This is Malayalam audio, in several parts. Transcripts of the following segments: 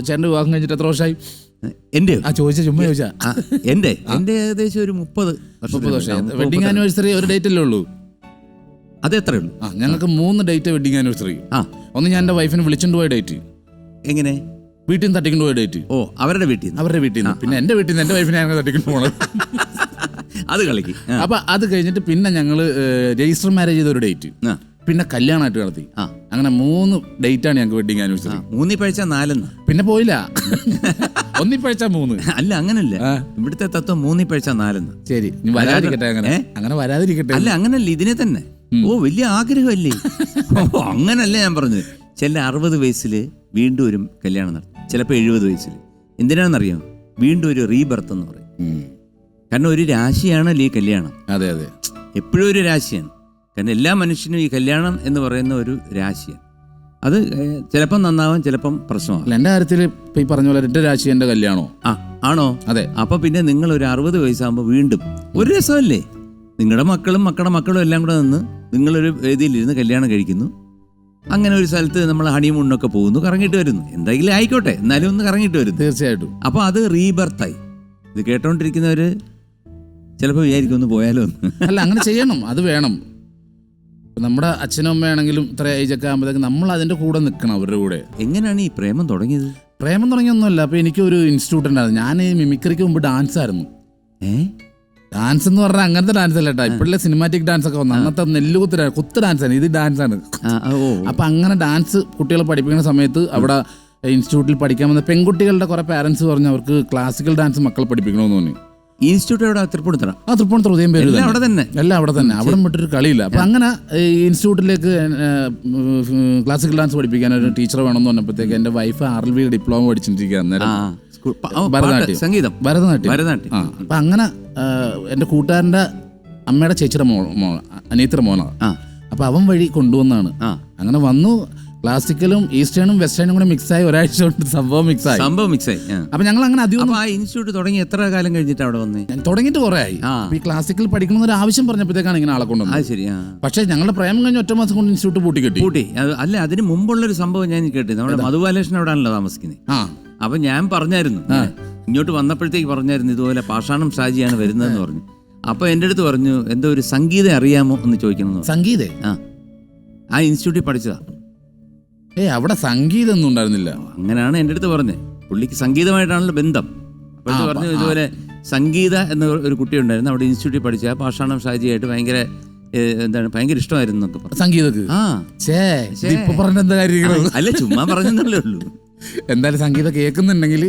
ചേട്ടന്റെ വിവാഹം കഴിഞ്ഞിട്ട് എത്ര വർഷമായി? എന്റെ ആ ചോദിച്ച ചുമ്മാ ചോദിച്ചാ. എന്റെ എന്റെ ഏകദേശം ഒരു മുപ്പത് മുപ്പത് വർഷം വെഡിങ് ആനിവേഴ്സറി ഒരു ഡേറ്റ് അല്ലേ ഉള്ളൂ? അത് എത്ര ഉള്ളൂ? ആ ഞങ്ങൾക്ക് മൂന്ന് ഡേറ്റ് വെഡിങ് ആനിവേഴ്സറി ആ. ഒന്ന് ഞാൻ എന്റെ വൈഫിനെ വിളിച്ചുകൊണ്ട് പോയ ഡേറ്റ് എങ്ങനെ? വീട്ടിൽ നിന്ന് തട്ടിക്കൊണ്ട് പോയ ഡേറ്റ് ഓ അവരുടെ വീട്ടിൽ നിന്ന്. അവരുടെ വീട്ടിൽ നിന്ന്. പിന്നെ എന്റെ വീട്ടിൽ നിന്ന് എന്റെ വൈഫിനെ ഞങ്ങൾ തട്ടിക്കൊണ്ട് പോകണം അത് കളിക്കും. അപ്പൊ അത് കഴിഞ്ഞിട്ട് പിന്നെ ഞങ്ങൾ രജിസ്റ്റർ മാരേജ് ചെയ്ത ഒരു ഡേറ്റ് പിന്നെ കല്യാണമായിട്ട് നടത്തി. ആ. അങ്ങനെ മൂന്ന് ഡേറ്റ് ആണ് ഞങ്ങൾക്ക് വെഡിങ് ആനിവേഴ്സറി മൂന്നി പഴിച്ച നാലെന്ന്. പിന്നെ പോയില്ല. ഒന്നിപ്പഴിച്ച മൂന്ന്. അല്ല അങ്ങനല്ല. ആ. ഇവിടുത്തെ തത്വം മൂന്നി പഴിച്ച നാലെന്ന്. ശരി ഇനി വരാതിരിക്കട്ടെ അങ്ങനെ. ഏ? അങ്ങനെ വരാതിരിക്കട്ടെ. അല്ല അങ്ങനല്ല ഇതിനെ തന്നെ. ഓ വലിയ ആഗ്രഹമല്ലേ? ഓ അങ്ങനല്ല ഞാൻ പറഞ്ഞത്. ചില അറുപത് വയസ്സിൽ വീണ്ടും ഒരു കല്യാണം നടത്തും. ചിലപ്പോൾ എഴുപത് വയസ്സിൽ എന്തിനാണെന്നറിയാം? വീണ്ടും ഒരു റീബർത്ത് എന്ന് പറയും. ഉം. കാരണം ഒരു രാശിയാണല്ലോ ഈ കല്യാണം. അതെ അതെ. എപ്പോഴും ഒരു രാശിയാണ്. കാരണം എല്ലാ മനുഷ്യനും ഈ കല്യാണം എന്ന് പറയുന്ന ഒരു രാശിയാണ്. അത് ചിലപ്പം നന്നാവാം ചിലപ്പം പ്രശ്നമാകും എന്റെ കാര്യത്തിൽ ഈ പറഞ്ഞ പോലെ എന്റെ രാശി എന്റെ കല്യാണോ ആ ആണോ? അതെ. അപ്പൊ പിന്നെ നിങ്ങൾ ഒരു അറുപത് വയസ്സാകുമ്പോൾ വീണ്ടും ഒരു രസമല്ലേ? നിങ്ങളുടെ മക്കളും മക്കളുടെ മക്കളും എല്ലാം കൂടെ നിന്ന് നിങ്ങളൊരു വേദിയിലിരുന്ന് കല്യാണം കഴിക്കുന്നു. അങ്ങനെ ഒരു സ്ഥലത്ത് നമ്മൾ ഹണിമൂണിനൊക്കെ പോകുന്നു കറങ്ങിയിട്ട് വരുന്നു. എന്തെങ്കിലും ആയിക്കോട്ടെ എന്നാലും ഒന്ന് കറങ്ങിയിട്ട് വരുന്നു. തീർച്ചയായിട്ടും. അപ്പോൾ അത് റീബർത്തായി. ഇത് കേട്ടോണ്ടിരിക്കുന്നവർ ചിലപ്പോൾ വിചാരിക്കും ഒന്ന് പോയാലോ അല്ല അങ്ങനെ ചെയ്യണം അത് വേണം. നമ്മുടെ അച്ഛനും അമ്മയാണെങ്കിലും ഇത്ര ഏജ് ഒക്കെ ആകുമ്പോഴത്തേക്ക് നമ്മൾ അതിന്റെ കൂടെ നിൽക്കണം അവരുടെ കൂടെ. എങ്ങനെയാണ് ഈ പ്രേമം തുടങ്ങിയത്? പ്രേമം തുടങ്ങിയൊന്നുമല്ല. അപ്പോൾ എനിക്ക് ഒരു ഇൻസ്റ്റിറ്റ്യൂട്ട് ഉണ്ടായിരുന്നു. ഞാൻ ഈ മിമിക്രിക്ക് മുമ്പ് ഡാൻസ് ആയിരുന്നു. ഏ? ഡാൻസ് എന്ന് പറഞ്ഞാൽ അങ്ങനത്തെ ഡാൻസ് അല്ല കേട്ടോ. ഇപ്പോഴത്തെ സിനിമാറ്റിക് ഡാൻസ് ഒക്കെ വന്നു അന്നത്തെ നെല്ലുകുത്ത് കുത്ത് ഡാൻസ് ആണ്. ഇത് ഡാൻസ് ആണ്. അപ്പൊ അങ്ങനെ ഡാൻസ് കുട്ടികളെ പഠിപ്പിക്കുന്ന സമയത്ത് അവിടെ ഇൻസ്റ്റിറ്റ്യൂട്ടിൽ പഠിക്കാൻ വന്ന പെൺകുട്ടികളുടെ കുറെ പാരൻസ് പറഞ്ഞു അവർക്ക് ക്ലാസിക്കൽ ഡാൻസ് മക്കളെ പഠിപ്പിക്കണമെന്ന് തോന്നി ഇൻസ്റ്റിറ്റ്യൂട്ട് എവിടെ? തൃപ്പൂണിത്തറ. ആ തൃപ്പൂണിത്തറ ഉദയം പേര് എല്ലാം അവിടെ തന്നെ. എല്ലാം അവിടെ തന്നെ. അവിടെ വിട്ടൊരു കളിയില്ല. അപ്പം അങ്ങനെ ഇൻസ്റ്റിറ്റ്യൂട്ടിലേക്ക് ക്ലാസിക്കൽ ഡാൻസ് പഠിപ്പിക്കാൻ ഒരു ടീച്ചർ വേണമെന്ന് പറഞ്ഞപ്പോഴത്തേക്ക് എന്റെ wife R L V diploma പഠിച്ചിട്ടിരിക്കുക അന്നേരം. ഭരതനാട്യം. സംഗീതം. ഭരതനാട്യം. ഭരതനാട്യം. അപ്പം അങ്ങനെ എന്റെ എന്റെ കൂട്ടുകാരന്റെ അമ്മയുടെ ചേച്ചിയുടെ മോ മോ അനിയത്തിയുടെ മോനാണ് അപ്പോൾ അപ്പൊ അവൻ വഴി കൊണ്ടുവന്നാണ്. അങ്ങനെ വന്നു. ക്ലാസിക്കലും ഈസ്റ്റേണും വെസ്റ്റേണും കൂടെ മിക്സ് ആയി ഒരാഴ്ച കൊണ്ട് സംഭവം മിക്സ് ആയി സംഭവം മിക്സ് ആയി അപ്പൊ ഞങ്ങൾ അങ്ങനെ അധികം അപ്പൊ ആ ഇൻസ്റ്റിറ്റ്യൂട്ട് തുടങ്ങി എത്ര കാലം കഴിഞ്ഞിട്ട് അവിടെ വന്നേ? ഞാൻ തുടങ്ങിയിട്ട് കുറെ ആയി ആ. അപ്പൊ ഈ ക്ലാസിക്കൽ പഠിക്കണം ഒരു ആവശ്യം പറഞ്ഞപ്പോഴത്തേക്കാണ് ഇങ്ങനെ ആളെ കൊണ്ടുവന്നത്. അത് ശരി ആ. പക്ഷേ ഞങ്ങളുടെ പ്രേമം കഴിഞ്ഞ ഒറ്റ മാസം കൊണ്ട് ഇൻസ്റ്റിറ്റ്യൂട്ട് പൂട്ടി കിട്ടി. കൂട്ടി അത് അല്ല അതിന് മുമ്പുള്ളൊരു സംഭവം ഞാൻ കേട്ടു. നമ്മുടെ മധുബാലേഷൻ അവിടെയാണല്ലോ താമസിക്കുന്നത് ആ. അപ്പൊ ഞാൻ പറഞ്ഞായിരുന്നു ഇങ്ങോട്ട് വന്നപ്പോഴത്തേക്ക് പറഞ്ഞായിരുന്നു ഇതുപോലെ പാഷാണം ഷാജിയാണ് വരുന്നതെന്ന് പറഞ്ഞു. അപ്പൊ എന്റെ അടുത്ത് പറഞ്ഞു എന്തോ ഒരു സംഗീതം അറിയാമോ? എന്ന് ചോദിക്കണം എന്ന് പറഞ്ഞു. സംഗീതേ? ആ. ആ ഇൻസ്റ്റിറ്റ്യൂട്ടിൽ പഠിച്ചതാ. ഏ അവിടെ സംഗീതം ഒന്നും ഉണ്ടായിരുന്നില്ല അങ്ങനെയാണ് എന്റെ അടുത്ത് പറഞ്ഞത്. പുള്ളിക്ക് സംഗീതമായിട്ടാണല്ലോ ബന്ധം. അപ്പോൾ പറഞ്ഞു. ഇതുപോലെ സംഗീത എന്ന ഒരു കുട്ടി ഉണ്ടായിരുന്നു. അവിടെ ഇൻസ്റ്റിറ്റ്യൂട്ടിൽ പഠിച്ച പാഷാണം ഷാജിയായിട്ട് ഭയങ്കര എന്താണ് ഭയങ്കര ഇഷ്ടമായിരുന്നു എന്നൊക്കെ പറഞ്ഞു. ആ. ഇപ്പൊ കാര്യം അല്ല ചുമ്മാ പറഞ്ഞെന്നല്ലേ ഉള്ളൂ. എന്തായാലും സംഗീതം കേൾക്കുന്നുണ്ടെങ്കിൽ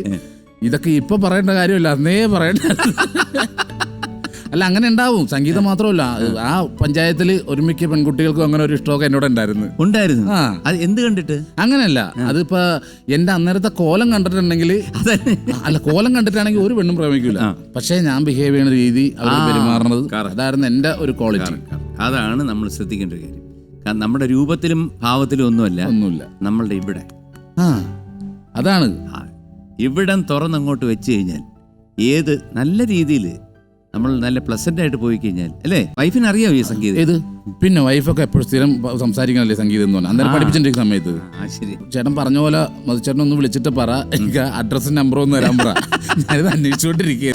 ഇതൊക്കെ ഇപ്പൊ പറയേണ്ട കാര്യമില്ല. അന്നേ പറയണ്ട. അല്ല അങ്ങനെ ഉണ്ടാവും. സംഗീതം മാത്രമല്ല ആ. പഞ്ചായത്തിൽ ഒരുമിക്ക പെൺകുട്ടികൾക്കും അങ്ങനെ ഒരു ഇഷ്ടമൊക്കെ എന്നോട് ഉണ്ടായിരുന്നു. ഉണ്ടായിരുന്നു? ആ. അത് എന്ത് കണ്ടിട്ട്? അങ്ങനെയല്ല അതിപ്പോ എന്റെ അന്നേരത്തെ കോലം കണ്ടിട്ടുണ്ടെങ്കിൽ അല്ല കോലം കണ്ടിട്ടാണെങ്കിൽ ഒരു പെണ്ണും പ്രേമിക്കൂല. പക്ഷേ ഞാൻ ബിഹേവ് ചെയ്യുന്ന രീതി അവർ പെരുമാറുന്നത് അതായിരുന്നു എന്റെ ഒരു ക്വാളിറ്റി അതാണ് നമ്മൾ ശ്രദ്ധിക്കേണ്ട കാര്യം. കാരണം നമ്മുടെ രൂപത്തിലും ഭാവത്തിലും ഒന്നുമല്ല. ഒന്നുമില്ല. നമ്മളുടെ ഇവിടെ. ആ. അതാണ്. ഇവിടം തുറന്നങ്ങോട്ട് വെച്ച് കഴിഞ്ഞാൽ ഏത് നല്ല രീതിയിൽ നമ്മൾ നല്ല പ്ലസന്റ് ആയിട്ട് പോയി കഴിഞ്ഞാൽ അല്ലേ? വൈഫിന് അറിയാമോ ഈ സംഗീതം? ഏത്? പിന്നെ വൈഫൊക്കെ എപ്പോഴും സ്ഥിരം സംസാരിക്കണല്ലേ സംഗീതം എന്ന് പറഞ്ഞാൽ? അന്നേരം പഠിപ്പിച്ചിട്ടുണ്ട് സമയത്ത്. ആ ശരി. ചേട്ടൻ പറഞ്ഞ പോലെ മധുചേട്ടൻ ഒന്ന് വിളിച്ചിട്ട് പറ. എനിക്ക് അഡ്രസ്സും നമ്പറും ഒന്ന് തരാൻ പറ. ഞാനിത് അന്വേഷിച്ചുകൊണ്ടിരിക്കുക